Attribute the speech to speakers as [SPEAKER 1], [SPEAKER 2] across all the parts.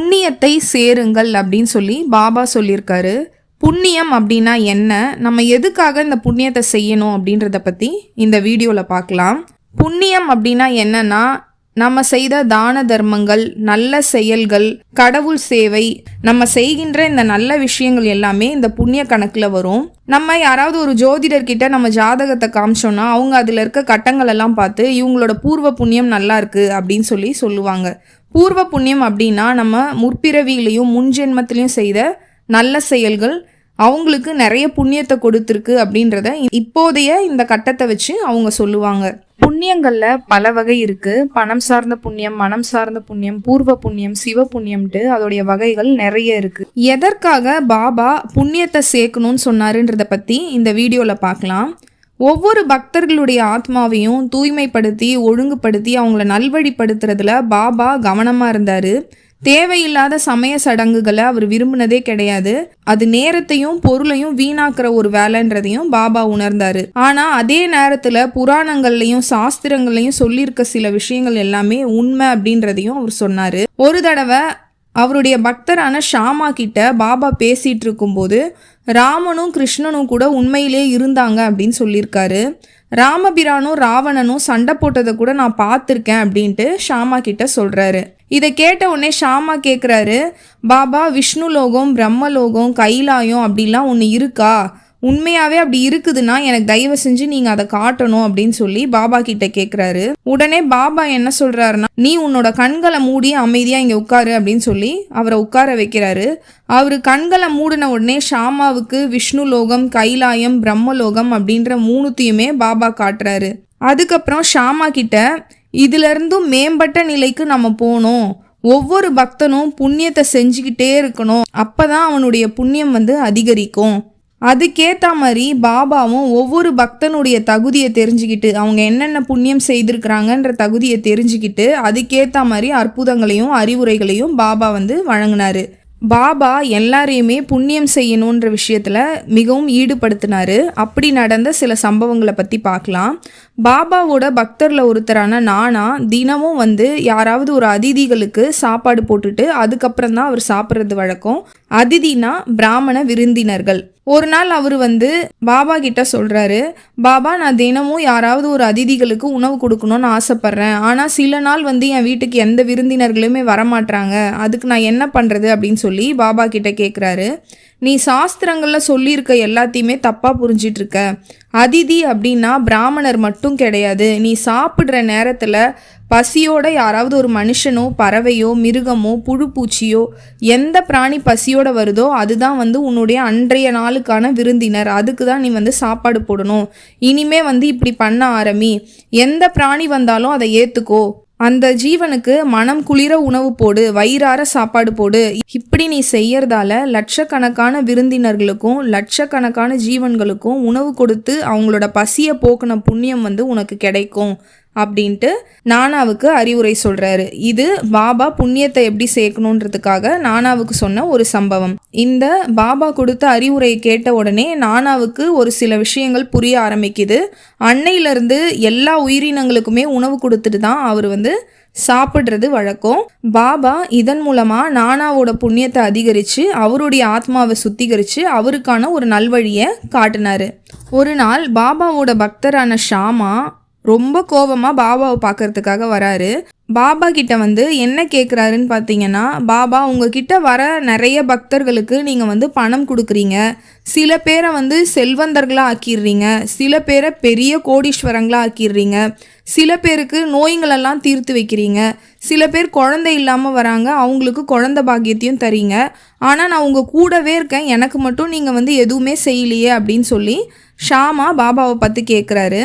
[SPEAKER 1] புண்ணியத்தை சேருங்கள் அப்படின்னு சொல்லி பாபா சொல்லியிருக்காரு. புண்ணியம் அப்படின்னா என்ன? நம்ம எதுக்காக இந்த புண்ணியத்தை செய்யணும் அப்படின்றத பற்றி இந்த வீடியோவில் பார்க்கலாம். புண்ணியம் அப்படின்னா என்னன்னா நம்ம செய்த தான தர்மங்கள் நல்ல செயல்கள் கடவுள் சேவை நம்ம செய்கின்ற இந்த நல்ல விஷயங்கள் எல்லாமே இந்த புண்ணிய கணக்கில் வரும். நம்ம யாராவது ஒரு ஜோதிடர்கிட்ட நம்ம ஜாதகத்தை காமிச்சோன்னா அவங்க அதில் இருக்க கட்டங்கள் எல்லாம் பார்த்து இவங்களோட பூர்வ புண்ணியம் நல்லா இருக்கு அப்படின்னு சொல்லி சொல்லுவாங்க. பூர்வ புண்ணியம் அப்படின்னா நம்ம முற்பிறவியிலையும் முன்ஜென்மத்திலையும் செய்த நல்ல செயல்கள் அவங்களுக்கு நிறைய புண்ணியத்தை கொடுத்துருக்கு அப்படின்றத இப்போதைய இந்த கட்டத்தை வச்சு அவங்க சொல்லுவாங்க. புண்ணியங்களில் பல வகை இருக்குது பணம் சார்ந்த புண்ணியம் மனம் சார்ந்த புண்ணியம் பூர்வ புண்ணியம் சிவ புண்ணியம்ட்டு அதோடைய வகைகள் நிறைய இருக்குது எதற்காக பாபா புண்ணியத்தை சேர்க்கணும்னு சொன்னாருன்றதை பற்றி இந்த வீடியோவில் பார்க்கலாம். ஒவ்வொரு பக்தர்களுடைய ஆத்மாவையும் தூய்மைப்படுத்தி ஒழுங்குபடுத்தி அவங்கள நல்வழிப்படுத்துறதுல பாபா கவனமாக இருந்தார். தேவையில்லாத சமய சடங்குகளை அவர் விரும்பினதே கிடையாது. அது நேரத்தையும் பொருளையும் வீணாக்குற ஒரு வேலைன்றதையும் பாபா உணர்ந்தாரு. ஆனா அதே நேரத்துல புராணங்கள்லயும் சாஸ்திரங்கள்லயும் சொல்லியிருக்க சில விஷயங்கள் எல்லாமே உண்மை அப்படின்றதையும் அவர் சொன்னாரு. ஒரு தடவை அவருடைய பக்தரான ஷாமா கிட்ட பாபா பேசிகிட்டு இருக்கும்போது ராமனும் கிருஷ்ணனும் கூட உண்மையிலே இருந்தாங்க அப்படின்னு சொல்லியிருக்காரு. ராமபிரானும் ராவணனும் சண்டை போட்டதை கூட நான் பார்த்துருக்கேன் அப்படின்ட்டு ஷாமா கிட்ட சொல்கிறாரு இதை கேட்ட உடனே ஷாமா கேட்குறாரு பாபா விஷ்ணு லோகம் பிரம்மலோகம் கைலாயம் அப்படிலாம் ஒன்று இருக்கா? உண்மையாவே அப்படி இருக்குதுன்னா எனக்கு தயவு செஞ்சு நீங்க அதை காட்டணும் அப்படின்னு சொல்லி பாபா கிட்ட கேக்குறாரு. உடனே பாபா என்ன சொல்றாருன்னா நீ உன்னோட கண்களை மூடி அமைதியா இங்க உட்காரு அப்படின்னு சொல்லி அவரை உட்கார வைக்கிறாரு. அவரு கண்களை மூடின உடனே ஷாமாவுக்கு விஷ்ணு லோகம் கைலாயம் பிரம்மலோகம் அப்படின்ற மூணுத்தையுமே பாபா காட்டுறாரு. அதுக்கப்புறம் ஷாமா கிட்ட இதுல இருந்தும் மேம்பட்ட நிலைக்கு நம்ம போகணும். ஒவ்வொரு பக்தனும் புண்ணியத்தை செஞ்சுக்கிட்டே இருக்கணும். அப்பதான் அவனுடைய புண்ணியம் வந்து அதிகரிக்கும். அதுக்கேற்ற மாதிரி பாபாவும் ஒவ்வொரு பக்தனுடைய தகுதியை தெரிஞ்சுக்கிட்டு அவங்க என்னென்ன புண்ணியம் செய்திருக்கிறாங்கன்ற தகுதியை தெரிஞ்சுக்கிட்டு அதுக்கேற்ற மாதிரி அற்புதங்களையும் அறிவுரைகளையும் பாபா வந்து வழங்கினாரு. பாபா எல்லாரையுமே புண்ணியம் செய்யணுன்ற விஷயத்தில் மிகவும் ஈடுபடுத்தினார். அப்படி நடந்த சில சம்பவங்களை பற்றி பார்க்கலாம். பாபாவோட பக்தரில் ஒருத்தரான நானா தினமும் வந்து யாராவது ஒரு அதிதிகளுக்கு சாப்பாடு போட்டுட்டு அதுக்கப்புறம் தான் அவர் சாப்பிட்றது வழக்கம். அதிதினா பிராமண விருந்தினர்கள். ஒரு நாள் அவர் வந்து பாபா கிட்ட சொல்கிறாரு பாபா நான் தினமும் யாராவது ஒரு அதிதிகளுக்கு உணவு கொடுக்கணும்னு ஆசைப்பட்றேன். ஆனால் சில நாள் வந்து என் வீட்டுக்கு எந்த விருந்தினர்களுமே வரமாட்றாங்க. அதுக்கு நான் என்ன பண்ணுறது அப்படின்னு சொல்லி பாபா கிட்ட கேட்குறாரு நீ சாஸ்திரங்களில் சொல்லியிருக்க எல்லாத்தையுமே தப்பாக புரிஞ்சிட்டு இருக்க அதிதி அப்படின்னா பிராமணர் மட்டும் கிடையாது. நீ சாப்பிட்ற நேரத்தில் பசியோட யாராவது ஒரு மனுஷனோ பறவையோ மிருகமோ புழுப்பூச்சியோ எந்த பிராணி பசியோட வருதோ அதுதான் வந்து உன்னுடைய அன்றைய நாளுக்கான விருந்தினர். அதுக்கு தான் நீ வந்து சாப்பாடு போடணும். இனிமே வந்து இப்படி பண்ண ஆரம்பி. எந்த பிராணி வந்தாலும் அதை ஏற்றுக்கோ அந்த ஜீவனுக்கு மனம் குளிர உணவு போடு. வயிறார சாப்பாடு போடு. இப்படி நீ செய்யறதால லட்சக்கணக்கான விருந்தினர்களுக்கும் லட்சக்கணக்கான ஜீவன்களுக்கும் உணவு கொடுத்து அவங்களோட பசியை போக்குன புண்ணியம் வந்து உனக்கு கிடைக்கும். அப்படின்ட்டு நானாவுக்கு அறிவுரை சொல்கிறாரு இது பாபா புண்ணியத்தை எப்படி சேர்க்கணுன்றதுக்காக நானாவுக்கு சொன்ன ஒரு சம்பவம். இந்த பாபா கொடுத்த அறிவுரையை கேட்ட உடனே நானாவுக்கு ஒரு சில விஷயங்கள் புரிய ஆரம்பிக்குது. அன்னையிலிருந்து எல்லா உயிரினங்களுக்குமே உணவு கொடுத்துட்டு தான் அவர் வந்து சாப்பிட்றது வழக்கம். பாபா இதன் மூலமாக நானாவோட புண்ணியத்தை அதிகரித்து அவருடைய ஆத்மாவை சுத்திகரித்து அவருக்கான ஒரு நல்வழியை காட்டினாரு. ஒரு நாள் பாபாவோட பக்தரான ஷாமா ரொம்ப கோபமாக பாபாவை பார்க்கறதுக்காக வராரு. பாபா கிட்ட வந்து என்ன கேட்குறாருன்னு பார்த்தீங்கன்னா பாபா உங்ககிட்ட வர நிறைய பக்தர்களுக்கு நீங்கள் வந்து பணம் கொடுக்குறீங்க. சில பேரை வந்து செல்வந்தர்களாக ஆக்கிடுறீங்க. சில பேரை பெரிய கோடீஸ்வரங்களாக ஆக்கிடுறீங்க. சில பேருக்கு நோய்களெல்லாம் தீர்த்து வைக்கிறீங்க. சில பேர் குழந்தை இல்லாமல் வராங்க. அவங்களுக்கு குழந்தை பாக்கியத்தையும் தரீங்க. ஆனால் நான் உங்கள் கூடவே இருக்கேன். எனக்கு மட்டும் நீங்கள் வந்து எதுவுமே செய்யலையே அப்படின்னு சொல்லி ஷாமா பாபாவை பார்த்து கேட்குறாரு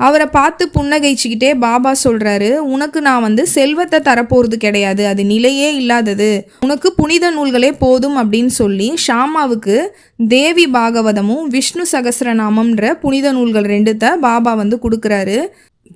[SPEAKER 1] அவரை பார்த்து புன்னகைச்சிக்கிட்டே பாபா சொல்கிறாரு உனக்கு நான் வந்து செல்வத்தை தரப்போகிறது கிடையாது அது நிலையே இல்லாதது. உனக்கு புனித நூல்களே போதும் அப்படின்னு சொல்லி ஷாமாவுக்கு தேவி பாகவதமும் விஷ்ணு சகசிரநாமம்ன்ற புனித நூல்கள் ரெண்டுத்த பாபா வந்து கொடுக்குறாரு.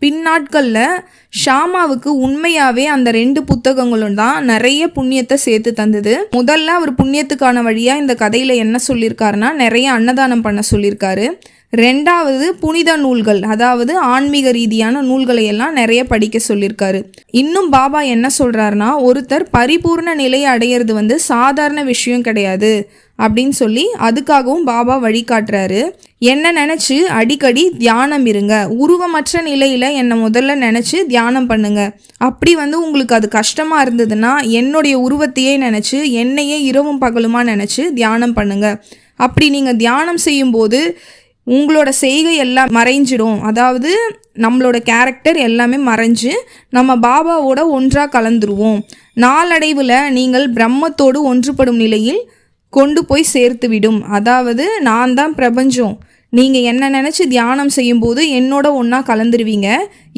[SPEAKER 1] பின்னாட்களில் ஷாமாவுக்கு உண்மையாகவே அந்த ரெண்டு புத்தகங்களும் தான் நிறைய புண்ணியத்தை சேர்த்து தந்தது. முதல்ல அவர் புண்ணியத்துக்கான வழியாக இந்த கதையில் என்ன சொல்லியிருக்காருன்னா நிறைய அன்னதானம் பண்ண சொல்லியிருக்காரு. ரெண்டாவது புனித நூல்கள் அதாவது ஆன்மீக ரீதியான நூல்களை எல்லாம் நிறைய படிக்க சொல்லியிருக்காரு. இன்னும் பாபா என்ன சொல்கிறாருன்னா ஒருத்தர் பரிபூர்ண நிலையை அடையிறது வந்து சாதாரண விஷயம் கிடையாது அப்படின்னு சொல்லி அதுக்காகவும் பாபா வழிகாட்டுறாரு. என்ன நினச்சி? அடிக்கடி தியானம் இருங்க. உருவமற்ற நிலையில் என்னை முதல்ல நினச்சி தியானம் பண்ணுங்க. அப்படி வந்து உங்களுக்கு அது கஷ்டமாக இருந்ததுன்னா என்னுடைய உருவத்தையே நினச்சி என்னையே இரவும் பகலுமா நினச்சி தியானம் பண்ணுங்க. அப்படி நீங்கள் தியானம் செய்யும்போது உங்களோட செய்கை எல்லாம் மறைஞ்சிடும். அதாவது நம்மளோட கேரக்டர் எல்லாமே மறைஞ்சு நம்ம பாபாவோட ஒன்றாக கலந்துருவோம். நாளடைவில் நீங்கள் பிரம்மத்தோடு ஒன்றுபடும் நிலையில் கொண்டு போய் சேர்த்து விடும். அதாவது நான் தான் பிரபஞ்சம். நீங்கள் என்ன நினச்சி தியானம் செய்யும்போது என்னோட ஒன்றா கலந்துருவீங்க.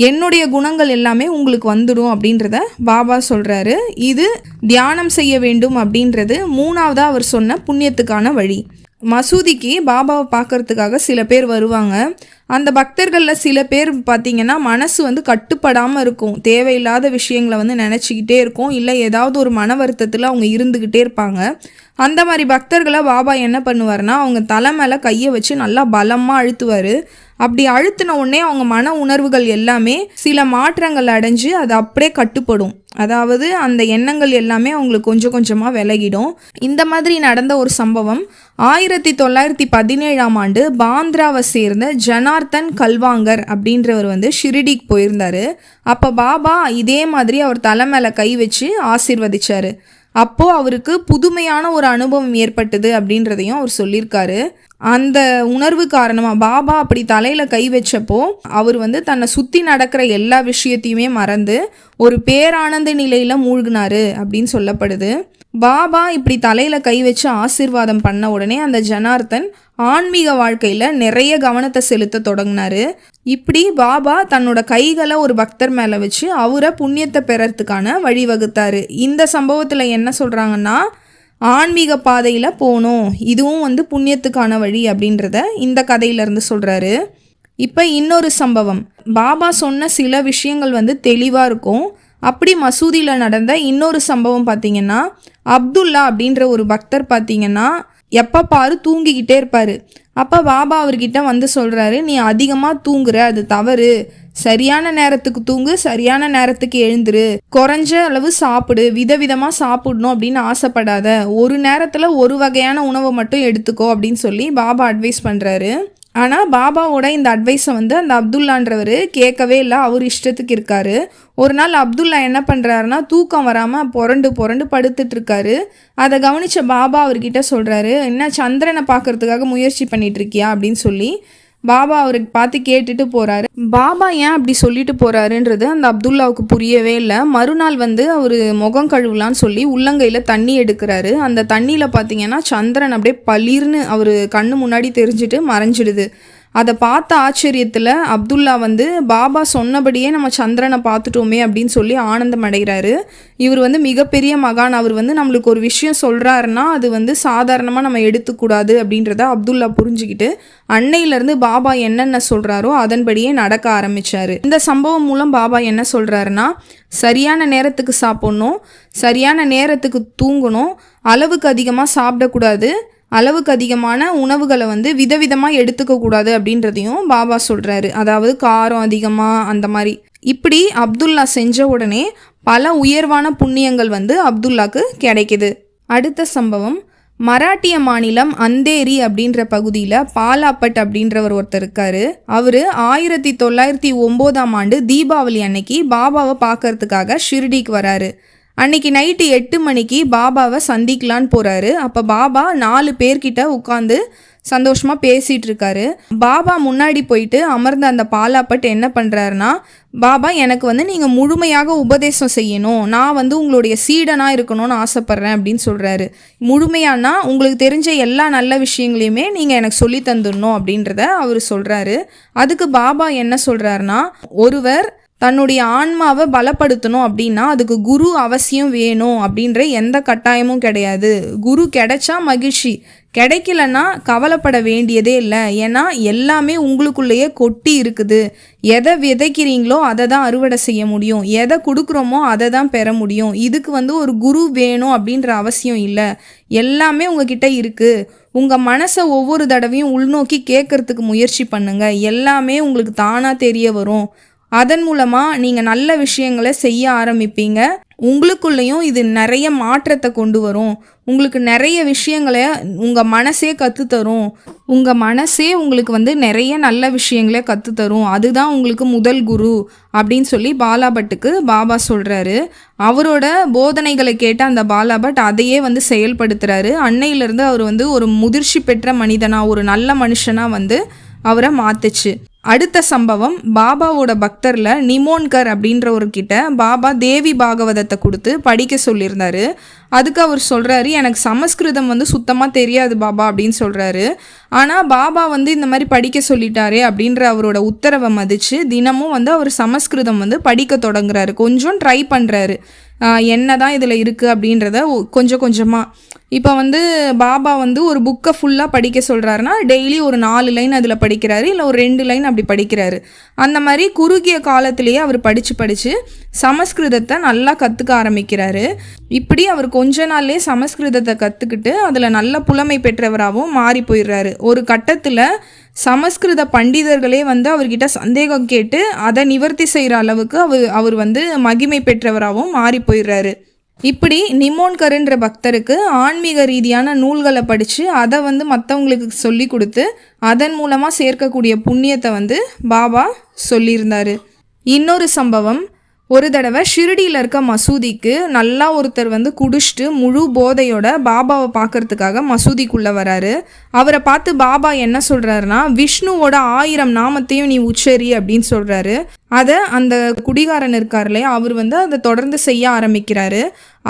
[SPEAKER 1] என்னுடைய குணங்கள் எல்லாமே உங்களுக்கு வந்துடும் அப்படின்றத பாபா சொல்கிறாரு இது தியானம் செய்ய வேண்டும் அப்படின்றது மூணாவதாக அவர் சொன்ன புண்ணியத்துக்கான வழி. மசூதிக்கு பாபாவை பார்க்கறதுக்காக சில பேர் வருவாங்க. அந்த பக்தர்களில் சில பேர் பார்த்திங்கன்னா மனசு வந்து கட்டுப்படாமல் இருக்கும். தேவையில்லாத விஷயங்களை வந்து நினச்சிக்கிட்டே இருக்கும். இல்லை ஏதாவது ஒரு மன வருத்தத்தில் அவங்க இருந்துக்கிட்டே இருப்பாங்க. அந்த மாதிரி பக்தர்களை பாபா என்ன பண்ணுவார்னா அவங்க தலை மேலே கையை வச்சு நல்லா பலமாக அழுத்துவார். அப்படி அழுத்தின உடனே அவங்க மன உணர்வுகள் எல்லாமே சில மாற்றங்கள் அடைஞ்சு அது அப்படியே கட்டுப்படும். அதாவது அந்த எண்ணங்கள் எல்லாமே அவங்களுக்கு கொஞ்சம் கொஞ்சமாக விலகிடும். இந்த மாதிரி நடந்த ஒரு சம்பவம் ஆயிரத்தி தொள்ளாயிரத்தி பதினேழாம் ஆண்டு பாந்திராவை சேர்ந்த ஜனார்த்தன் கல்வாங்கர் அப்படின்றவர் வந்து ஷிரிடிக்கு போயிருந்தார். அப்போ பாபா இதே மாதிரி அவர் தலை மேலே கை வச்சு ஆசிர்வதிச்சார். அப்போது அவருக்கு புதுமையான ஒரு அனுபவம் ஏற்பட்டது அப்படின்றதையும் அவர் சொல்லியிருக்காரு. அந்த உணர்வு காரணமாக பாபா அப்படி தலையில் கை வச்சப்போ அவர் வந்து தன்னை சுற்றி நடக்கிற எல்லா விஷயத்தையுமே மறந்து ஒரு பேரானந்த நிலையில் மூழ்கினாரு அப்படின்னு சொல்லப்படுது. பாபா இப்படி தலையில் கை வச்சு ஆசிர்வாதம் பண்ண உடனே அந்த ஜனார்த்தன் ஆன்மீக வாழ்க்கையில் நிறைய கவனத்தை செலுத்த தொடங்கினாரு. இப்படி பாபா தன்னோட கைகளை ஒரு பக்தர் மேலே வச்சு அவரை புண்ணியத்தை பெறறதுக்கான வழிவகுத்தாரு. இந்த சம்பவத்தில் என்ன சொல்கிறாங்கன்னா ஆன்மீக பாதையில் போகணும். இதுவும் வந்து புண்ணியத்துக்கான வழி அப்படின்றத இந்த கதையிலேருந்து சொல்கிறாரு இப்போ இன்னொரு சம்பவம். பாபா சொன்ன சில விஷயங்கள் வந்து தெளிவாக இருக்கும். அப்படி மசூதியில் நடந்த இன்னொரு சம்பவம் பார்த்தீங்கன்னா அப்துல்லா அப்படின்ற ஒரு பக்தர் பார்த்திங்கன்னா எப்போ பாரு தூங்கிக்கிட்டே இருப்பார். அப்போ பாபா அவர்கிட்ட வந்து சொல்கிறாரு நீ அதிகமாக தூங்குற அது தவறு. சரியான நேரத்துக்கு தூங்கு சரியான நேரத்துக்கு எழுந்துரு. குறைஞ்ச அளவு சாப்பிடு விதவிதமாக சாப்பிடணும் அப்படின்னு ஆசைப்படாத. ஒரு நேரத்தில் ஒரு வகையான உணவை மட்டும் எடுத்துக்கோ அப்படின்னு சொல்லி பாபா அட்வைஸ் பண்ணுறாரு ஆனால் பாபாவோட இந்த அட்வைஸை வந்து அந்த அப்துல்லான்றவர் கேட்கவே இல்லை அவர் இஷ்டத்துக்கு இருக்காரு. ஒரு நாள் அப்துல்லா என்ன பண்ணுறாருனா தூக்கம் வராமல் புரண்டு புரண்டு படுத்துட்டு இருக்காரு. அதை கவனித்த பாபா அவர்கிட்ட சொல்கிறாரு என்ன சந்திரனை பார்க்கறதுக்காக முயற்சி பண்ணிட்டு இருக்கியா? அப்படின்னு சொல்லி. பாபா அவருக்கு பார்த்து கேட்டுட்டு போறாரு. பாபா ஏன் அப்படி சொல்லிட்டு போறாருன்றது அந்த அப்துல்லாவுக்கு புரியவே இல்லை. மறுநாள் வந்து அவர் முகம் கழுவலான்னு சொல்லி உள்ளங்கையில் தண்ணி எடுக்கிறாரு. அந்த தண்ணியில் பார்த்தீங்கன்னா சந்திரன் அப்படியே பளிர்னு அவர் கண்ணு முன்னாடி தெரிஞ்சுட்டு மறைஞ்சிடுது. அதை பார்த்த ஆச்சரியத்தில் அப்துல்லா வந்து பாபா சொன்னபடியே நம்ம சந்திரனை பார்த்துட்டோமே அப்படின்னு சொல்லி ஆனந்தம் அடைகிறாரு. இவர் வந்து மிகப்பெரிய மகான். அவர் வந்து நம்மளுக்கு ஒரு விஷயம் சொல்கிறாருன்னா அது வந்து சாதாரணமாக நம்ம எடுத்துக்கூடாது அப்படின்றத அப்துல்லா புரிஞ்சுக்கிட்டு அன்னையிலேருந்து பாபா என்னென்ன சொல்கிறாரோ அதன்படியே நடக்க ஆரம்பித்தார் இந்த சம்பவம் மூலம் பாபா என்ன சொல்கிறாருன்னா சரியான நேரத்துக்கு சாப்பிட்ணும் சரியான நேரத்துக்கு தூங்கணும் அளவுக்கு அதிகமாக சாப்பிடக்கூடாது அளவுக்கு அதிகமான உணவுகளை வந்து விதவிதமாக எடுத்துக்கக்கூடாது அப்படின்றதையும் பாபா சொல்கிறாரு அதாவது காரம் அதிகமாக அந்த மாதிரி. இப்படி அப்துல்லா செஞ்ச உடனே பல உயர்வான புண்ணியங்கள் வந்து அப்துல்லாக்கு கிடைக்குது. அடுத்த சம்பவம் மராட்டிய மாநிலம் அந்தேரி அப்படின்ற பகுதியில் பாலாப்பட் அப்படின்றவர் ஒருத்தர் இருக்காரு. அவர் ஆயிரத்தி தொள்ளாயிரத்தி ஒம்போதாம் ஆண்டு தீபாவளி அன்னைக்கு பாபாவை பார்க்கறதுக்காக ஷிர்டிக்கு வராரு. அன்னைக்கு நைட்டு எட்டு மணிக்கு பாபாவை சந்திக்கலான்னு போகிறாரு அப்போ பாபா நாலு பேர்கிட்ட உட்காந்து சந்தோஷமாக பேசிகிட்டு இருக்காரு பாபா முன்னாடி போயிட்டு அமர்ந்த அந்த பாலாப்பட் என்ன பண்ணுறாருனா பாபா எனக்கு வந்து நீங்கள் முழுமையாக உபதேசம் செய்யணும். நான் வந்து உங்களுடைய சீடனாக இருக்கணும்னு ஆசைப்பட்றேன் அப்படின்னு சொல்கிறாரு முழுமையானா உங்களுக்கு தெரிஞ்ச எல்லா நல்ல விஷயங்களையுமே நீங்கள் எனக்கு சொல்லி தந்துடணும் அப்படின்றத அவர் சொல்கிறாரு அதுக்கு பாபா என்ன சொல்கிறாருனா ஒருவர் தன்னுடைய ஆன்மாவை பலப்படுத்தணும் அப்படின்னா அதுக்கு குரு அவசியம் வேணும் அப்படின்ற எந்த கட்டாயமும் கிடையாது. குரு கிடைச்சா மகிழ்ச்சி. கிடைக்கலன்னா கவலைப்பட வேண்டியதே இல்லை. ஏன்னா எல்லாமே உங்களுக்குள்ளேயே கொட்டி இருக்குது. எதை விதைக்கிறீங்களோ அதை தான் அறுவடை செய்ய முடியும். எதை கொடுக்குறோமோ அதை தான் பெற முடியும். இதுக்கு வந்து ஒரு குரு வேணும் அப்படின்ற அவசியம் இல்லை. எல்லாமே உங்ககிட்ட இருக்குது உங்கள் மனசை ஒவ்வொரு தடவையும் உள்நோக்கி கேட்கறதுக்கு முயற்சி பண்ணுங்கள் எல்லாமே உங்களுக்கு தானாக தெரிய வரும். அதன் மூலமாக நீங்கள் நல்ல விஷயங்களை செய்ய ஆரம்பிப்பீங்க. உங்களுக்குள்ளேயும் இது நிறைய மாற்றத்தை கொண்டு வரும். உங்களுக்கு நிறைய விஷயங்களை உங்கள் மனசே கற்றுத்தரும் உங்கள் மனசே உங்களுக்கு வந்து நிறைய நல்ல விஷயங்களை கற்றுத்தரும் அதுதான் உங்களுக்கு முதல் குரு அப்படின்னு சொல்லி பாலாபட்டுக்கு பாபா சொல்கிறாரு அவரோட போதனைகளை கேட்ட அந்த பாலாபட் அதையே வந்து செயல்படுத்துகிறாரு அன்னையிலேருந்து அவர் வந்து ஒரு முதிர்ச்சி பெற்ற மனிதனாக ஒரு நல்ல மனுஷனாக வந்து அவரை மாத்துச்சு. அடுத்த சம்பவம் பாபாவோட பக்தரில் நிமோன்கர் அப்படின்ற ஒரு பாபா தேவி பாகவதத்தை கொடுத்து படிக்க சொல்லியிருந்தாரு. அதுக்கு அவர் சொல்கிறாரு எனக்கு சமஸ்கிருதம் வந்து சுத்தமாக தெரியாது பாபா அப்படின்னு சொல்கிறாரு ஆனால் பாபா வந்து இந்த மாதிரி படிக்க சொல்லிட்டாரே அப்படின்ற அவரோட உத்தரவை மதிச்சு தினமும் வந்து அவர் சமஸ்கிருதம் வந்து படிக்க தொடங்குறாரு. கொஞ்சம் ட்ரை பண்ணுறாரு என்ன தான் இதில் இருக்குது அப்படின்றத ஒ- கொஞ்சம் கொஞ்சமாக இப்போ வந்து பாபா வந்து ஒரு புக்கை ஃபுல்லாக படிக்க சொல்கிறாருன்னா டெய்லி ஒரு நாலு லைன் அதில் படிக்கிறாரு இல்லை ஒரு ரெண்டு லைன் அப்படி படிக்கிறாரு. அந்த மாதிரி குறுகிய காலத்திலேயே அவர் படித்து படித்து சமஸ்கிருதத்தை நல்லா கற்றுக்க ஆரம்பிக்கிறாரு. இப்படி அவர் கொஞ்ச நாள்லயே சமஸ்கிருதத்தை கற்றுக்கிட்டு அதில் நல்ல புலமை பெற்றவராகவும் மாறி போயிடுறாரு. ஒரு கட்டத்தில் சமஸ்கிருத பண்டிதர்களே வந்து அவர்கிட்ட சந்தேகம் கேட்டு அதை நிவர்த்தி செய்கிற அளவுக்கு அவர் அவர் வந்து மகிமை பெற்றவராகவும் மாறி போயிடுறாரு. இப்படி நிமோன்கருன்ற பக்தருக்கு ஆன்மீக ரீதியான நூல்களை படித்து அதை வந்து மற்றவங்களுக்கு சொல்லி கொடுத்து அதன் மூலமாக சேர்க்கக்கூடிய புண்ணியத்தை வந்து பாபா சொல்லியிருந்தார். இன்னொரு சம்பவம் ஒரு தடவை ஷிரடியில் இருக்க மசூதிக்கு நல்லா ஒருத்தர் வந்து குடிச்சிட்டு முழு போதையோட பாபாவை பார்க்கறதுக்காக மசூதிக்குள்ளே வராரு. அவரை பார்த்து பாபா என்ன சொல்கிறாருன்னா விஷ்ணுவோட ஆயிரம் நாமத்தையும் நீ உச்சரி அப்படின்னு சொல்கிறாரு அதை அந்த குடிகாரன் இருக்கார் இல்லையா அவர் வந்து அதை தொடர்ந்து செய்ய ஆரம்பிக்கிறாரு.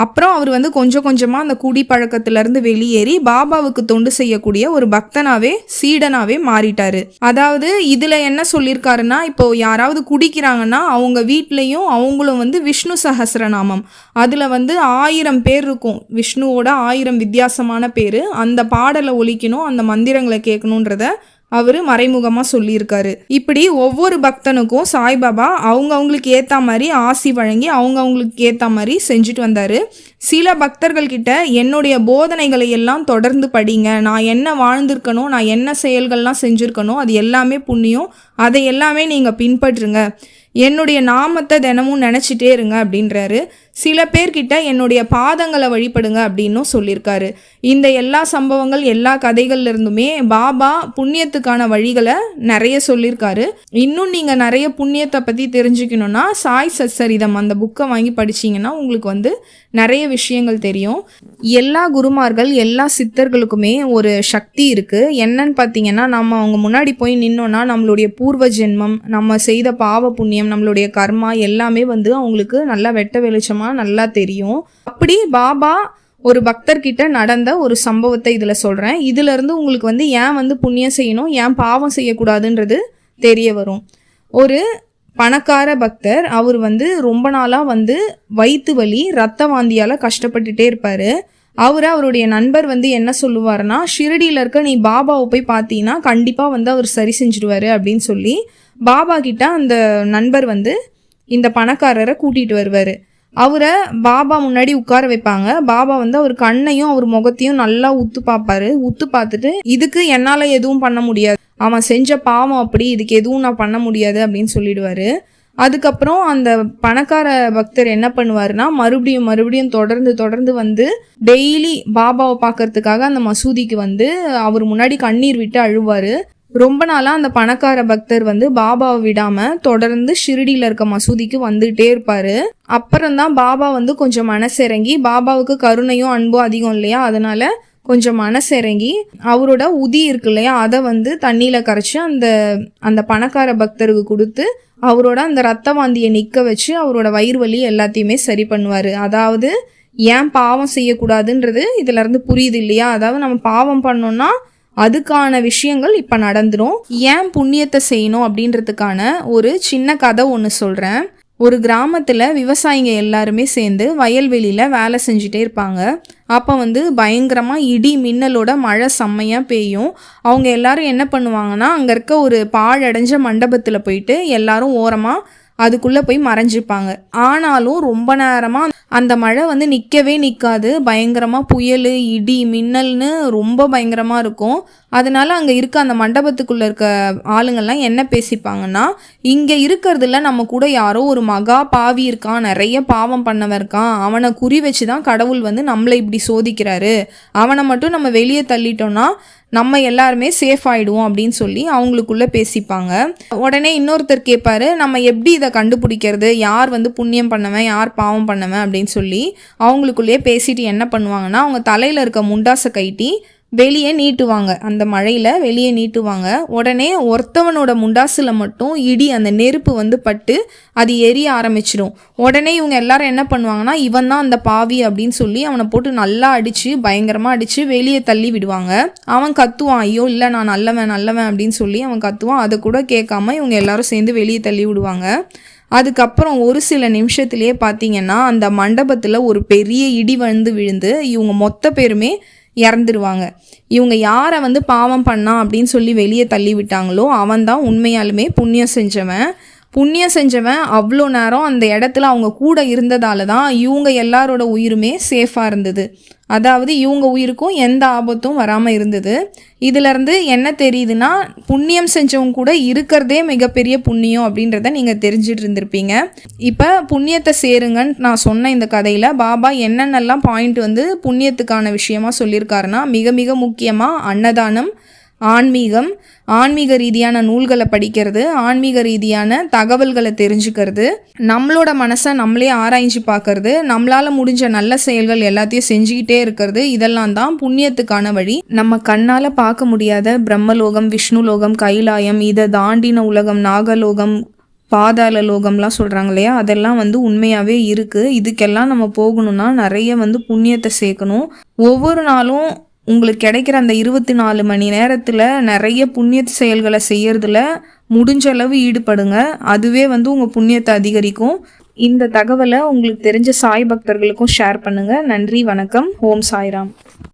[SPEAKER 1] அப்புறம் அவர் வந்து கொஞ்சம் கொஞ்சமாக அந்த குடி பழக்கத்திலேருந்து வெளியேறி பாபாவுக்கு தொண்டு செய்யக்கூடிய ஒரு பக்தனாவே சீடனாவே மாறிட்டாரு. அதாவது இதில் என்ன சொல்லியிருக்காருன்னா இப்போ யாராவது குடிக்கிறாங்கன்னா அவங்க வீட்லேயும் அவங்களும் வந்து விஷ்ணு சஹசிரநாமம். அதில் வந்து ஆயிரம் பேர் இருக்கும். விஷ்ணுவோட ஆயிரம் வித்தியாசமான பேர். அந்த பாடலை ஒழிக்கணும் அந்த மந்திரங்களை கேட்கணுன்றத அவர் மறைமுகமாக சொல்லியிருக்காரு. இப்படி ஒவ்வொரு பக்தனுக்கும் சாய்பாபா அவங்க அவங்களுக்கு ஏற்ற மாதிரி ஆசி வழங்கி அவங்க அவங்களுக்கு ஏற்ற மாதிரி செஞ்சுட்டு வந்தார். சில பக்தர்கள்கிட்ட என்னுடைய போதனைகளை எல்லாம் தொடர்ந்து படிங்க. நான் என்ன வாழ்ந்திருக்கணும் நான் என்ன செயல்கள்லாம் செஞ்சுருக்கணும் அது எல்லாமே புண்ணியம். அதை எல்லாமே நீங்கள் பின்பற்றுங்க. என்னுடைய நாமத்தை தினமும் நினச்சிட்டே இருங்க அப்படின்றாரு. சில பேர்கிட்ட என்னுடைய பாதங்களை வழிபடுங்க அப்படின்னும் சொல்லியிருக்காரு. இந்த எல்லா சம்பவங்கள் எல்லா கதைகள்ல இருந்துமே பாபா புண்ணியத்துக்கான வழிகளை நிறைய சொல்லியிருக்காரு. இன்னும் நீங்கள் நிறைய புண்ணியத்தை பற்றி தெரிஞ்சுக்கணுன்னா சாய் சச்சரிதம் அந்த புக்கை வாங்கி படிச்சீங்கன்னா உங்களுக்கு வந்து நிறைய விஷயங்கள் தெரியும். எல்லா குருமார்கள் எல்லா சித்தர்களுக்குமே ஒரு சக்தி இருக்குது என்னன்னு பார்த்தீங்கன்னா நம்ம அவங்க முன்னாடி போய் நின்னோன்னா நம்மளுடைய பூர்வ ஜென்மம் நம்ம செய்த பாவ புண்ணியம் நம்மளுடைய கர்மா எல்லாமே வந்து அவங்களுக்கு நல்லா வெட்ட வெளிச்சமாக நல்லா தெரியும். அப்படி பாபா ஒரு பக்தர்கிட்ட நடந்த ஒரு சம்பவத்தை இதில் சொல்கிறேன் இதிலிருந்து உங்களுக்கு வந்து ஏன் வந்து புண்ணியம் செய்யணும்? ஏன் பாவம் செய்யக்கூடாதுன்றது தெரிய வரும். ஒரு பணக்கார பக்தர் அவர் வந்து ரொம்ப நாளாக வந்து வயிற்று வலி ரத்த வாந்தியால் கஷ்டப்பட்டுட்டே இருப்பார். அவர் அவருடைய நண்பர் வந்து என்ன சொல்லுவார்னா ஷிரடியில் இருக்க நீ பாபாவை போய் பார்த்தீங்கன்னா கண்டிப்பாக வந்து அவர் சரி செஞ்சிடுவார் அப்படின்னு சொல்லி பாபா கிட்ட அந்த நண்பர் வந்து இந்த பணக்காரரை கூட்டிகிட்டு வருவார். அவரை பாபா முன்னாடி உட்கார வைப்பாங்க. பாபா வந்து அவர் கண்ணையும் அவர் முகத்தையும் நல்லா உத்து பார்ப்பாரு. உத்து பார்த்துட்டு இதுக்கு என்னால் எதுவும் பண்ண முடியாது. அவன் செஞ்ச பாவம் அப்படி இதுக்கு எதுவும் நான் பண்ண முடியாது அப்படின்னு சொல்லிடுவாரு. அதுக்கப்புறம் அந்த பணக்கார பக்தர் என்ன பண்ணுவார்னா மறுபடியும் மறுபடியும் தொடர்ந்து தொடர்ந்து வந்து டெய்லி பாபாவை பார்க்கறதுக்காக அந்த மசூதிக்கு வந்து அவர் முன்னாடி கண்ணீர் விட்டு அழுவார். ரொம்ப நாளாக அந்த பணக்கார பக்தர் வந்து பாபாவை விடாமல் தொடர்ந்து ஷிரடியில் இருக்க மசூதிக்கு வந்துகிட்டே இருப்பார். அப்புறம்தான் பாபா வந்து கொஞ்சம் மனசிறங்கி பாபாவுக்கு கருணையும் அன்பும் அதிகம் இல்லையா? அதனால் கொஞ்சம் மனசிறங்கி அவரோட உதி இருக்கு இல்லையா? அதை வந்து தண்ணியில் கரைச்சி அந்த அந்த பணக்கார பக்தருக்கு கொடுத்து அவரோட அந்த ரத்த வாந்தியை நிற்க வச்சு அவரோட வயிறு வலி எல்லாத்தையுமே சரி பண்ணுவார். அதாவது ஏன் பாவம் செய்யக்கூடாதுன்றது இதுலேருந்து புரியுது இல்லையா? அதாவது நம்ம பாவம் பண்ணோன்னா அதுக்கான விஷயங்கள் இப்போ நடந்துரும். ஏன் புண்ணியத்தை செய்யணும் அப்படின்றதுக்கான ஒரு சின்ன கதை ஒன்று சொல்கிறேன் ஒரு கிராமத்தில் விவசாயிங்க எல்லாருமே சேர்ந்து வயல்வெளியில் வேலை செஞ்சுட்டே இருப்பாங்க. அப்போ வந்து பயங்கரமாக இடி மின்னலோட மழை செம்மையாக பெய்யும். அவங்க எல்லாரும் என்ன பண்ணுவாங்கன்னா அங்கே இருக்க ஒரு பாழடைஞ்ச மண்டபத்தில் போயிட்டு எல்லாரும் ஓரமாக அதுக்குள்ளே போய் மறைஞ்சிப்பாங்க ஆனாலும் ரொம்ப நேரமாக அந்த மழை வந்து நிற்கவே நிற்காது பயங்கரமாக புயல் இடி மின்னல்னு ரொம்ப பயங்கரமாக இருக்கும். அதனால் அங்கே இருக்க அந்த மண்டபத்துக்குள்ளே இருக்க ஆளுங்கள்லாம் என்ன பேசிப்பாங்கன்னா இங்கே இருக்கிறதுல நம்ம கூட யாரோ ஒரு மகா பாவி இருக்கான் நிறைய பாவம் பண்ணவன் இருக்கான் அவனை குறி வச்சு தான் கடவுள் வந்து நம்மளை இப்படி சோதிக்கிறாரு. அவனை மட்டும் நம்ம வெளியே தள்ளிட்டோம்னா நம்ம எல்லாருமே சேஃப் ஆகிடுவோம் அப்படின்னு சொல்லி அவங்களுக்குள்ளே பேசிப்பாங்க. உடனே இன்னொருத்தர் கேட்பாரு நம்ம எப்படி இதை கண்டுபிடிக்கிறது? யார் வந்து புண்ணியம் பண்ணவன் யார் பாவம் பண்ணவன் அப்படின்னு சொல்லி அவங்களுக்குள்ளேயே பேசிட்டு என்ன பண்ணுவாங்கன்னா அவங்க தலையில் இருக்க முண்டாசை கைட்டி வெளியே நீட்டுவாங்க. அந்த மழையில் வெளியே நீட்டுவாங்க. உடனே ஒருத்தவனோட முண்டாசில் மட்டும் இடி அந்த நெருப்பு வந்து பட்டு அது எரிய ஆரம்பிச்சிடும் உடனே இவங்க எல்லாரும் என்ன பண்ணுவாங்கன்னா இவன் தான் அந்த பாவி அப்படின்னு சொல்லி அவனை போட்டு நல்லா அடித்து பயங்கரமாக அடித்து வெளியே தள்ளி விடுவாங்க. அவன் கத்துவான் ஐயோ இல்லை நான் நல்லவன் நல்லவன் அப்படின்னு சொல்லி அவன் கத்துவான். அதை கூட கேட்காம இவங்க எல்லாரும் சேர்ந்து வெளியே தள்ளி விடுவாங்க. அதுக்கப்புறம் ஒரு சில நிமிஷத்துலேயே பார்த்தீங்கன்னா அந்த மண்டபத்தில் ஒரு பெரிய இடி வந்து விழுந்து இவங்க மொத்த பேருமே இறந்துருவாங்க. இவங்க யாரை வந்து பாவம் பண்ணா அப்படின்னு சொல்லி வெளியே தள்ளி விட்டாங்களோ அவன் தான் உண்மையாலுமே புண்ணியம் செஞ்சவன். புண்ணியம் செஞ்சவன் அவ்வளோ நேரம் அந்த இடத்துல அவங்க கூட இருந்ததால தான் இவங்க எல்லாரோட உயிருமே சேஃபாக இருந்தது. அதாவது இவங்க உயிருக்கும் எந்த ஆபத்தும் வராமல் இருந்தது. இதிலேருந்து என்ன தெரியுதுன்னா புண்ணியம் செஞ்சவங்க கூட இருக்கிறதே மிகப்பெரிய புண்ணியம் அப்படின்றத நீங்கள் தெரிஞ்சிட்டு இருந்திருப்பீங்க. இப்போ புண்ணியத்தை சேருங்கன்னு நான் சொன்ன இந்த கதையில் பாபா என்னென்னலாம் பாயிண்ட் வந்து புண்ணியத்துக்கான விஷயமா சொல்லியிருக்காருன்னா மிக மிக முக்கியமாக அன்னதானம் ஆன்மீகம் ஆன்மீக ரீதியான நூல்களை படிக்கிறது ஆன்மீக ரீதியான தகவல்களை தெரிஞ்சுக்கிறது. நம்மளோட மனசை நம்மளே ஆராய்ஞ்சு பார்க்கறது. நம்மளால் முடிஞ்ச நல்ல செயல்கள் எல்லாத்தையும் செஞ்சுக்கிட்டே இருக்கிறது. இதெல்லாம் தான் புண்ணியத்துக்கான வழி. நம்ம கண்ணால் பார்க்க முடியாத பிரம்மலோகம் விஷ்ணுலோகம் கைலாயம் இதை தாண்டின உலகம் நாகலோகம் பாதாள லோகம்லாம் சொல்கிறாங்க இல்லையா? அதெல்லாம் வந்து உண்மையாகவே இருக்குது இதுக்கெல்லாம் நம்ம போகணும்னா நிறைய வந்து புண்ணியத்தை சேர்க்கணும். ஒவ்வொரு நாளும் உங்களுக்கு கிடைக்கிற அந்த இருபத்தி நாலு மணி நேரத்தில் நிறைய புண்ணிய செயல்களை செய்யறதுல முடிஞ்ச அளவு ஈடுபடுங்க. அதுவே வந்து உங்கள் புண்ணியத்தை அதிகரிக்கும். இந்த தகவலை உங்களுக்கு தெரிஞ்ச சாய் பக்தர்களுக்கும் ஷேர் பண்ணுங்கள் நன்றி வணக்கம். ஓம் சாய்ராம்.